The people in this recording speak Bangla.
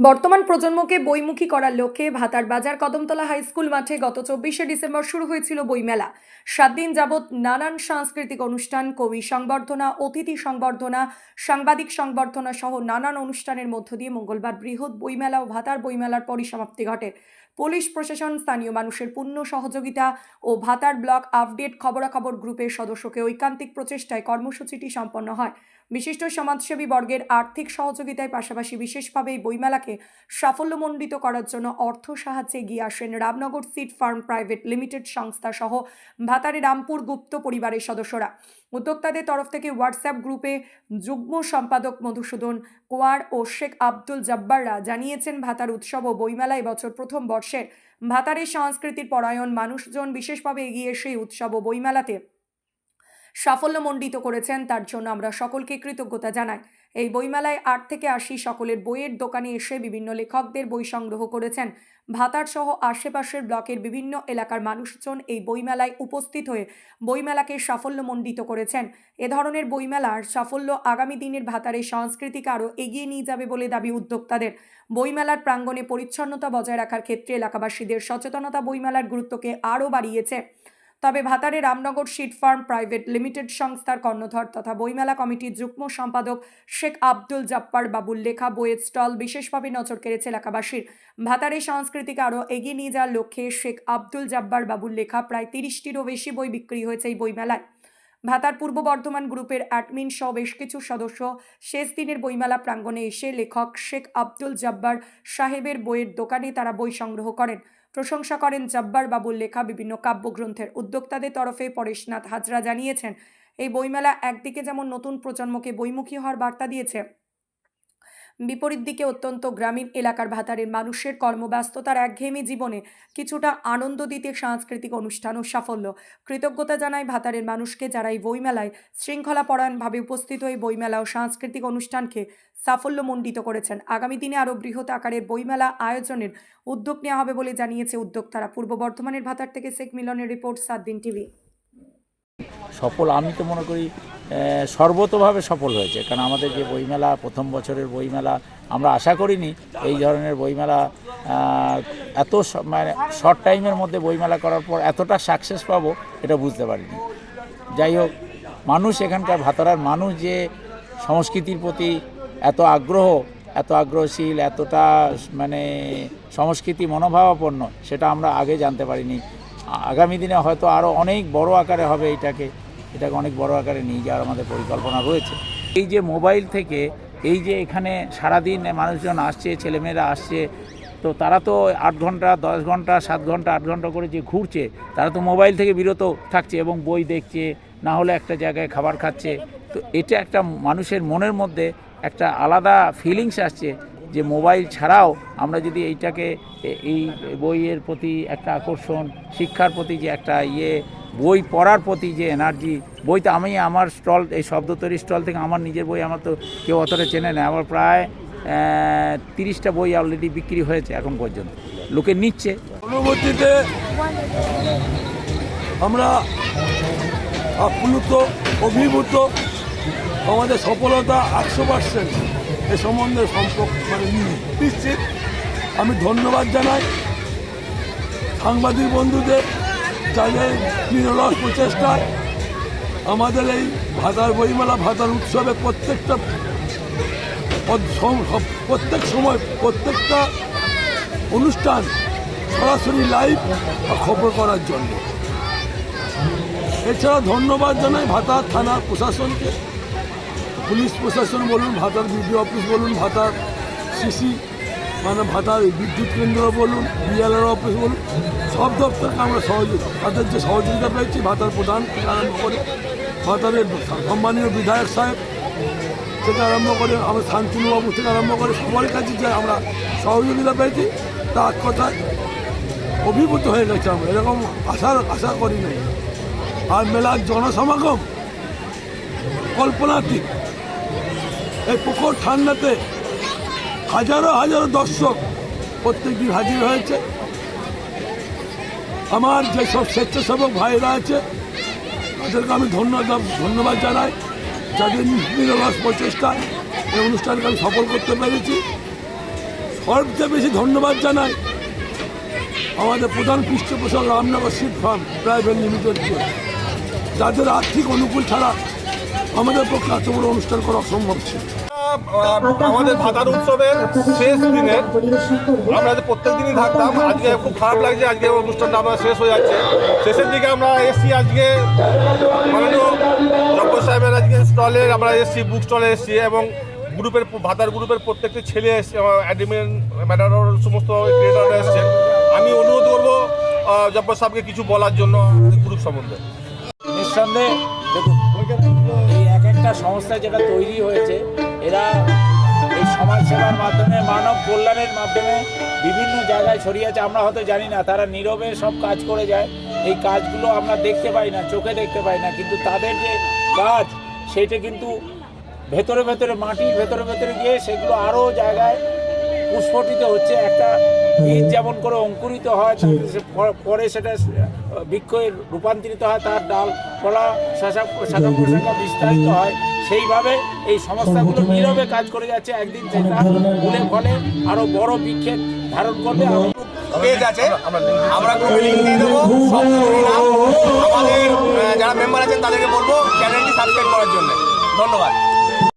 বর্তমান প্রজন্মকে বইমুখী করার লক্ষ্যে ভাতার বাজার কদমতলা হাই স্কুল মাঠে গত চব্বিশে ডিসেম্বর শুরু হয়েছিল বইমেলা। সাত দিন যাবৎ নানান সাংস্কৃতিক অনুষ্ঠান, কবি সংবর্ধনা, অতিথি সংবর্ধনা, সাংবাদিক সংবর্ধনা সহ নানান অনুষ্ঠানের মধ্য দিয়ে মঙ্গলবার বৃহৎ বইমেলা ও ভাতার বইমেলার পরিসমাপ্তি ঘটে। পুলিশ প্রশাসন, স্থানীয় মানুষের পূর্ণ সহযোগিতা ও ভাতার ব্লক আপডেট খবরাখবর গ্রুপের সদস্যকে ঐকান্তিক প্রচেষ্টায় কর্মসূচিটি সম্পন্ন হয়। বিশিষ্ট সমাজসেবী বর্গের আর্থিক সহযোগিতায় পাশাপাশি বিশেষভাবে এই বইমেলাকে সাফল্যমণ্ডিত করার জন্য অর্থ সাহায্যে এগিয়ে আসেন Ramnagar seed farm private limited সংস্থা সহ ভাতারে রামপুর গুপ্ত পরিবারের সদস্যরা। উদ্যোক্তাদের তরফ থেকে হোয়াটসঅ্যাপ গ্রুপে যুগ্ম সম্পাদক মধুসূদন কোয়ার ও শেখ আব্দুল জব্বাররা জানিয়েছেন, ভাতার উৎসব ও বইমেলা এবছর প্রথম বর্ষের ভাতারের সংস্কৃতির পরায়ণ মানুষজন বিশেষভাবে এগিয়ে এসে এই উৎসব ও বইমেলাতে সাফল্যমণ্ডিত করেছেন, তার জন্য আমরা সকলকে কৃতজ্ঞতা জানাই। এই বইমেলায় আট থেকে আশি সকলের বইয়ের দোকানে এসে বিভিন্ন লেখকদের বই সংগ্রহ করেছেন। ভাতার সহ আশেপাশের ব্লকের বিভিন্ন এলাকার মানুষজন এই বইমেলায় উপস্থিত হয়ে বইমেলাকে সাফল্যমণ্ডিত করেছেন। এ ধরনের বইমেলার সাফল্য আগামী দিনের ভাতারের সংস্কৃতিকে আরও এগিয়ে নিয়ে যাবে বলে দাবি উদ্যোক্তাদের। বইমেলার প্রাঙ্গণে পরিচ্ছন্নতা বজায় রাখার ক্ষেত্রে এলাকাবাসীদের সচেতনতা বইমেলার গুরুত্বকে আরও বাড়িয়েছে। তবে ভাতারে Ramnagar seed farm private limited সংস্থার কর্ণধর তথা বইমেলা কমিটির যুগ্ম সম্পাদক শেখ আব্দুল জাপ্পার বাবুর লেখা বইয়ের স্টল বিশেষভাবে নজর কেড়েছে এলাকাবাসীর। ভাতারে সংস্কৃতিকে আরও এগিয়ে নিয়ে যাওয়ার লক্ষ্যে শেখ আব্দুল জাব্বার বাবুর লেখা প্রায় তিরিশটিরও বেশি বই বিক্রি হয়েছে এই বইমেলায়। ভাতার পূর্ব বর্ধমান গ্রুপের অ্যাডমিন সহ বেশ কিছু সদস্য শেষ দিনের বইমেলা প্রাঙ্গণে এসে লেখক শেখ আব্দুল জব্বার সাহেবের বইয়ের দোকানে তারা বই সংগ্রহ করেন। প্রশংসা করেন জব্বার বাবুর লেখা বিভিন্ন কাব্যগ্রন্থের উদ্যোক্তাদের তরফে পরেশনাথ হাজরা জানিয়েছেন, এই বইমেলা একদিকে যেমন নতুন প্রজন্মকে বইমুখী হওয়ার বার্তা দিয়েছে বিপরীত দিকে অত্যন্ত গ্রামীণ এলাকার ভাতারের মানুষের কর্মব্যস্ততার একঘেয়েমি জীবনে কিছুটা আনন্দ দিতে সাংস্কৃতিক অনুষ্ঠান ও সাফল্য। কৃতজ্ঞতা জানায় ভাতারের মানুষকে যারা এই বইমেলায় শৃঙ্খলাপরায়ণভাবে উপস্থিত হয়ে বইমেলা ও সাংস্কৃতিক অনুষ্ঠানকে সাফল্যমণ্ডিত করেছেন। আগামী দিনে আরও বৃহৎ আকারের বইমেলা আয়োজনের উদ্যোগ নেওয়া হবে বলে জানিয়েছে উদ্যোক্তারা। পূর্ব বর্ধমানের ভাতার থেকে শেখ মিলনের রিপোর্ট, সাত দিন টিভি। সফল, আমি তো মনে করি সর্বতোভাবে সফল হয়েছে। কারণ আমাদের যে বইমেলা, প্রথম বছরের বইমেলা, আমরা আশা করিনি এই ধরনের বইমেলা এত মানে শর্ট টাইমের মধ্যে বইমেলা করার পর এতটা সাকসেস পাবো, এটা বুঝতে পারিনি। যাই হোক, মানুষ এখানকার ভাতারার মানুষ যে সংস্কৃতির প্রতি এত আগ্রহ, এত আগ্রহশীল, এতটা মানে সংস্কৃতি মনোভাবাপন্ন, সেটা আমরা আগে জানতে পারিনি। আগামী দিনে হয়তো আরও অনেক বড় আকারে হবে এটাকে। এটাকে অনেক বড় আকারে নিয়ে যাওয়ার আমাদের পরিকল্পনা রয়েছে। এই যে মোবাইল থেকে, এই যে এখানে সারাদিন মানুষজন আসছে, ছেলেমেয়েরা আসছে, তো তারা তো আট ঘণ্টা, দশ ঘণ্টা, সাত ঘণ্টা, আট ঘণ্টা করে যে ঘুরছে, তারা তো মোবাইল থেকে বিরত থাকছে এবং বই দেখছে, না হলে একটা জায়গায় খাবার খাচ্ছে। তো এটা একটা মানুষের মনের মধ্যে একটা আলাদা ফিলিংস আসছে যে মোবাইল ছাড়াও আমরা যদি এইটাকে এই বইয়ের প্রতি একটা আকর্ষণ, শিক্ষার প্রতি যে একটা ইয়ে বই পড়ার প্রতি যে এনার্জি বইতে আমি আমার স্টল এই শব্দ তৈরি স্টল থেকে আমার নিজের বই আমার তো কেউ অতটা চেনে না। আমার প্রায় তিরিশটা বই অলরেডি বিক্রি হয়েছে এখন পর্যন্ত। লোকে নিচ্ছে। পরবর্তীতে আমরা আপ্লুত, অভিভূত, আমাদের সফলতা একশো পার্সেন্ট এ সম্বন্ধে সম্পর্ক মানে নিশ্চিত। আমি ধন্যবাদ জানাই সাংবাদিক বন্ধুদের যাদের নিরলস প্রচেষ্টায় আমাদের এই ভাতার বইমেলা ভাতার উৎসবে প্রত্যেকটা প্রত্যেক সময়, প্রত্যেকটা অনুষ্ঠান সরাসরি লাইভ খবর করার জন্য। এছাড়া ধন্যবাদ জানাই ভাতার থানার প্রশাসনকে। পুলিশ প্রশাসন বলুন, ভাতার বিডিও অফিস বলুন, ভাতার সিসি মানে ভাতার বিদ্যুৎ কেন্দ্র বলুন, বিএলআর অফিস বলুন, সব দপ্তরকে আমরা সহযোগিতা তাদের যে সহযোগিতা পেয়েছি, ভাতার প্রধান থেকে আরম্ভ করে ভাতারের সম্মানীয় বিধায়ক সাহেব থেকে আরম্ভ করে, আমরা শান্তনুবাবু থেকে আরম্ভ করে, সবার কাছে যে আমরা সহযোগিতা পেয়েছি তা এক কথায় অভিভূত হয়ে গেছে আমরা, এরকম আশার আশা করি নাই। আর মেলার জনসমাগম কল্পনাতীত। এই পুকুর ঠান্ডাতে হাজারো হাজারো দর্শক প্রত্যেক দিন হাজির হয়েছে। আমার যেসব স্বেচ্ছাসেবক ভাইরা আছে, তাদেরকে আমি ধন্যবাদ ধন্যবাদ জানাই। যাদের নিরলস প্রচেষ্টা এই অনুষ্ঠানকে আমি সফল করতে পেরেছি। সবচেয়ে বেশি ধন্যবাদ জানাই আমাদের প্রধান পৃষ্ঠপোষক রামনগর সিট ফার্ম প্রাইভেট লিমিটেডকে যাদের আর্থিক অনুকূল ছাড়া আমাদের পক্ষে এত বড় অনুষ্ঠান করা অসম্ভব ছিল। আমাদের ভাতার উৎসবের শেষ দিনে আমরা যে প্রত্যেক দিনই থাকতাম, আজকে খুব খারাপ লাগছে, আজকে অনুষ্ঠানটা আমরা শেষ হয়ে যাচ্ছে। শেষের দিকে আমরা এসছি আজকে মাননীয় জব্বর সাহেবের আজকে স্টলে, আমরা এসছি বুক স্টলে এসছি এবং গ্রুপের ভাতার গ্রুপের প্রত্যেকটি ছেলে এসছে অ্যাডমিন ম্যাডার সমস্ত ক্রিয়েটাররা এসছেন আমি অনুরোধ করব জব্বর সাহেবকে কিছু বলার জন্য গ্রুপ সম্বন্ধে। নিঃসন্দেহে, দেখুন একটা সংস্থা যেটা তৈরি হয়েছে, এরা এই সমাজসেবার মাধ্যমে, মানব কল্যাণের মাধ্যমে বিভিন্ন জায়গায় ছড়িয়ে আছে। আমরা হয়তো জানি না, তারা নীরবে সব কাজ করে যায়। এই কাজগুলো আমরা দেখতে পাই না, চোখে দেখতে পাই না। কিন্তু তাদের যে কাজ, সেটা কিন্তু ভেতরে ভেতরে, মাটির ভেতরে ভেতরে গিয়ে সেগুলো আরও জায়গায় পুষ্পটিত হচ্ছে। একটা বীজ যেমন করে অঙ্কুরিত হয় পরে সেটা বৃক্ষে রূপান্তরিত হয় তার ডাল ফলা শাখা শাখা প্রশাখা বিস্তারিত হয়। সেইভাবে এই সংস্থাগুলো নীরবে কাজ করে যাচ্ছে একদিন সেটা ফুলে ফলে আরও বড় বৃক্ষের ধারণ করবে। পেজ আছে। আমরা গ্রুপে লিঙ্ক দিয়ে দেবো। আমাদের যারা মেম্বার আছেন তাদেরকে বলব চ্যানেলটি সাবস্ক্রাইব করার জন্য। ধন্যবাদ।